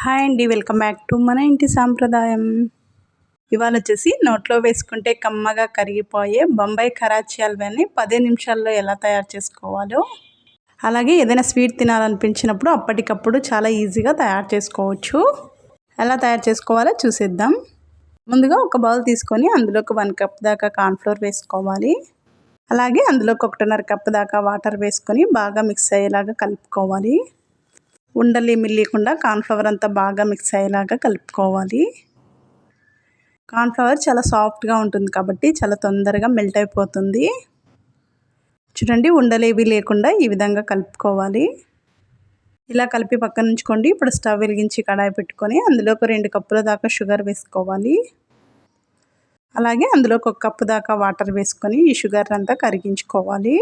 Hi అండి welcome back to మన ఇంటి సాంప్రదాయం. ఇవాళ వచ్చేసి నోట్లో వేసుకుంటే కమ్మగా కరిగిపోయే బొంబాయి కరాచీ హల్వాని పదే నిమిషాల్లో ఎలా తయారు చేసుకోవాలో అలాగే ఏదైనా స్వీట్ తినాలనిపించినప్పుడు అప్పటికప్పుడు చాలా ఈజీగా తయారు చేసుకోవచ్చు. ఎలా తయారు చేసుకోవాలో చూసేద్దాం. ముందుగా ఒక బౌల్ తీసుకొని అందులోకి వన్ కప్ దాకా కార్న్ఫ్లోర్ వేసుకోవాలి. అలాగే అందులోకి ఒకటిన్నర కప్ దాకా వాటర్ వేసుకొని బాగా మిక్స్ అయ్యేలాగా కలుపుకోవాలి. ఉండలేమి లేకుండా కార్న్ఫ్లవర్ అంతా బాగా మిక్స్ అయ్యేలాగా కలుపుకోవాలి. కార్న్ఫ్లవర్ చాలా సాఫ్ట్గా ఉంటుంది కాబట్టి చాలా తొందరగా మెల్ట్ అయిపోతుంది. చూడండి ఉండలేవి లేకుండా ఈ విధంగా కలుపుకోవాలి. ఇలా కలిపి పక్కన ఉంచుకోండి. ఇప్పుడు స్టవ్ వెలిగించి కడాయి పెట్టుకొని అందులో ఒక రెండు కప్పుల దాకా షుగర్ వేసుకోవాలి. అలాగే అందులోకి ఒక కప్పు దాకా వాటర్ వేసుకొని ఈ షుగర్ అంతా కరిగించుకోవాలి.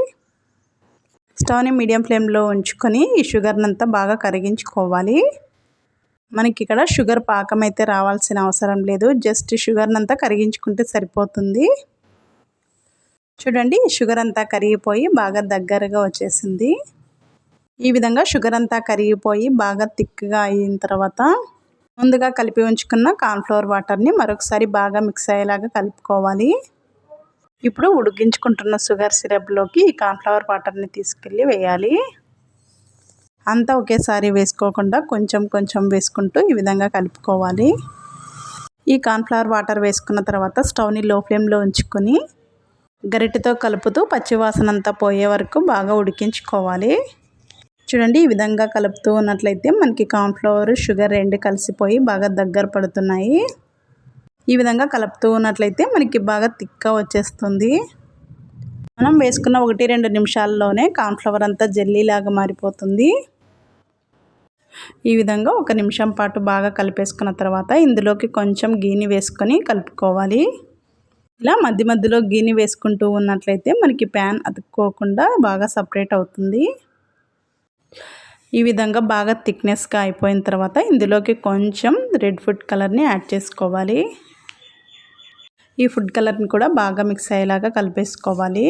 స్టవ్ని మీడియం ఫ్లేమ్లో ఉంచుకొని ఈ షుగర్ని అంతా బాగా కరిగించుకోవాలి. మనకి ఇక్కడ షుగర్ పాకం అయితే రావాల్సిన అవసరం లేదు. జస్ట్ షుగర్ని అంతా కరిగించుకుంటే సరిపోతుంది. చూడండి షుగర్ అంతా కరిగిపోయి బాగా దగ్గరగా వచ్చేసింది. ఈ విధంగా షుగర్ అంతా కరిగిపోయి బాగా థిక్గా అయిన తర్వాత ముందుగా కలిపి ఉంచుకున్న కార్న్ఫ్లవర్ వాటర్ని మరొకసారి బాగా మిక్స్ అయ్యేలాగా కలుపుకోవాలి. ఇప్పుడు ఉడికించుకుంటున్న షుగర్ సిరప్లోకి ఈ కార్న్ఫ్లవర్ వాటర్ని తీసుకెళ్ళి వేయాలి. అంతా ఒకేసారి వేసుకోకుండా కొంచెం కొంచెం వేసుకుంటూ ఈ విధంగా కలుపుకోవాలి. ఈ కార్న్ఫ్లవర్ వాటర్ వేసుకున్న తర్వాత స్టవ్ని లో ఫ్లేమ్లో ఉంచుకొని గరిటెతో కలుపుతూ పచ్చివాసన అంతా పోయే వరకు బాగా ఉడికించుకోవాలి. చూడండి ఈ విధంగా కలుపుతూ ఉన్నట్లయితే మనకి కార్న్ఫ్లవర్ షుగర్ రెండు కలిసిపోయి బాగా దగ్గర పడుతున్నాయి. ఈ విధంగా కలుపుతూ ఉన్నట్లయితే మనకి బాగా తిక్క వచ్చేస్తుంది. మనం వేసుకున్న ఒకటి రెండు నిమిషాల్లోనే కార్న్ఫ్లవర్ అంతా జెల్లీలాగా మారిపోతుంది. ఈ విధంగా ఒక నిమిషం పాటు బాగా కలిపేసుకున్న తర్వాత ఇందులోకి కొంచెం గీని వేసుకొని కలుపుకోవాలి. ఇలా మధ్య మధ్యలో గీని వేసుకుంటూ ఉన్నట్లయితే మనకి ప్యాన్ అతుక్కోకుండా బాగా సపరేట్ అవుతుంది. ఈ విధంగా బాగా థిక్నెస్గా అయిపోయిన తర్వాత ఇందులోకి కొంచెం రెడ్ ఫుడ్ కలర్ని యాడ్ చేసుకోవాలి. ఈ ఫుడ్ కలర్ని కూడా బాగా మిక్స్ అయ్యేలాగా కలిపేసుకోవాలి.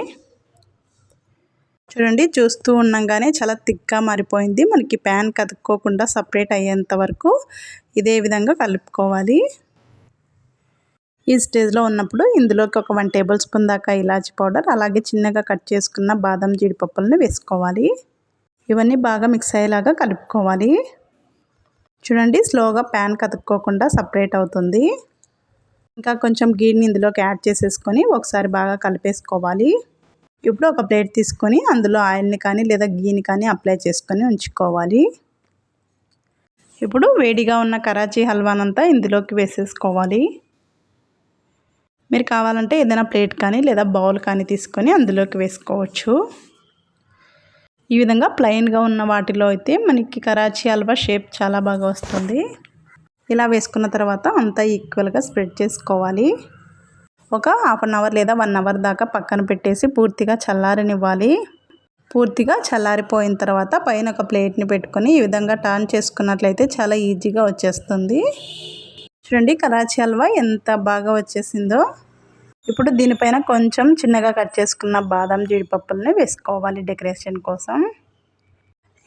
చూడండి చూస్తూ ఉండగానే చాలా థిక్గా మారిపోయింది. మనకి ప్యాన్ కదుక్కోకుండా సపరేట్ అయ్యేంత వరకు ఇదే విధంగా కలుపుకోవాలి. ఈ స్టేజ్లో ఉన్నప్పుడు ఇందులోకి ఒక వన్ టేబుల్ స్పూన్ దాకా ఇలాచి పౌడర్ అలాగే చిన్నగా కట్ చేసుకున్న బాదం జీడిపప్పులను వేసుకోవాలి. ఇవన్నీ బాగా మిక్స్ అయ్యేలాగా కలుపుకోవాలి. చూడండి స్లోగా ప్యాన్ కదుక్కోకుండా సపరేట్ అవుతుంది. ఇంకా కొంచెం గీని ఇందులోకి యాడ్ చేసేసుకొని ఒకసారి బాగా కలిపేసుకోవాలి. ఇప్పుడు ఒక ప్లేట్ తీసుకొని అందులో ఆయిల్ని కానీ లేదా గీని కానీ అప్లై చేసుకొని ఉంచుకోవాలి. ఇప్పుడు వేడిగా ఉన్న కరాచీ హల్వానంతా ఇందులోకి వేసేసుకోవాలి. మీరు కావాలంటే ఏదైనా ప్లేట్ కానీ లేదా బౌల్ కానీ తీసుకొని అందులోకి వేసుకోవచ్చు. ఈ విధంగా ప్లెయిన్గా ఉన్న వాటిలో అయితే మనకి కరాచీ హల్వా షేప్ చాలా బాగా వస్తుంది. ఇలా వేసుకున్న తర్వాత అంతా ఈక్వల్గా స్ప్రెడ్ చేసుకోవాలి. ఒక హాఫ్ అన్ అవర్ లేదా వన్ అవర్ దాకా పక్కన పెట్టేసి పూర్తిగా చల్లారనివ్వాలి. పూర్తిగా చల్లారిపోయిన తర్వాత పైన ఒక ప్లేట్ని పెట్టుకొని ఈ విధంగా టర్న్ చేసుకున్నట్లయితే చాలా ఈజీగా వచ్చేస్తుంది. చూడండి కరాచీ హల్వా ఎంత బాగా వచ్చేసిందో. ఇప్పుడు దీనిపైన కొంచెం చిన్నగా కట్ చేసుకున్న బాదం జీడిపప్పులని వేసుకోవాలి డెకరేషన్ కోసం.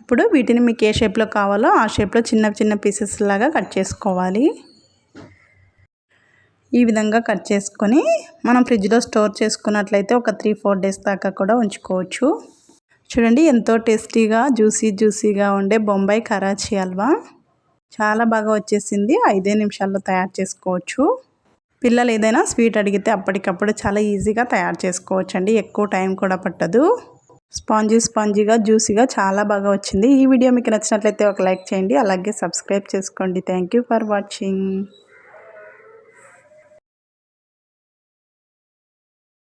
ఇప్పుడు వీటిని మీకు ఏ షేప్లో కావాలో ఆ షేప్లో చిన్న చిన్న పీసెస్ లాగా కట్ చేసుకోవాలి. ఈ విధంగా కట్ చేసుకొని మనం ఫ్రిడ్జ్లో స్టోర్ చేసుకున్నట్లయితే ఒక త్రీ ఫోర్ డేస్ దాకా కూడా ఉంచుకోవచ్చు. చూడండి ఎంతో టేస్టీగా జ్యూసీ జ్యూసీగా ఉండే బొంబాయి కరాచీ హల్వా చాలా బాగా వచ్చేసింది. ఐదే నిమిషాల్లో తయారు చేసుకోవచ్చు. పిల్లలు ఏదైనా స్వీట్ అడిగితే అప్పటికప్పుడు చాలా ఈజీగా తయారు చేసుకోవచ్చండి. ఎక్కువ టైం కూడా పట్టదు. స్పాంజీ స్పాంజీగా జ్యూసీగా చాలా బాగా వచ్చింది. ఈ వీడియో మీకు నచ్చినట్లయితే ఒక లైక్ చేయండి. అలాగే సబ్స్క్రైబ్ చేసుకోండి. Thank for watching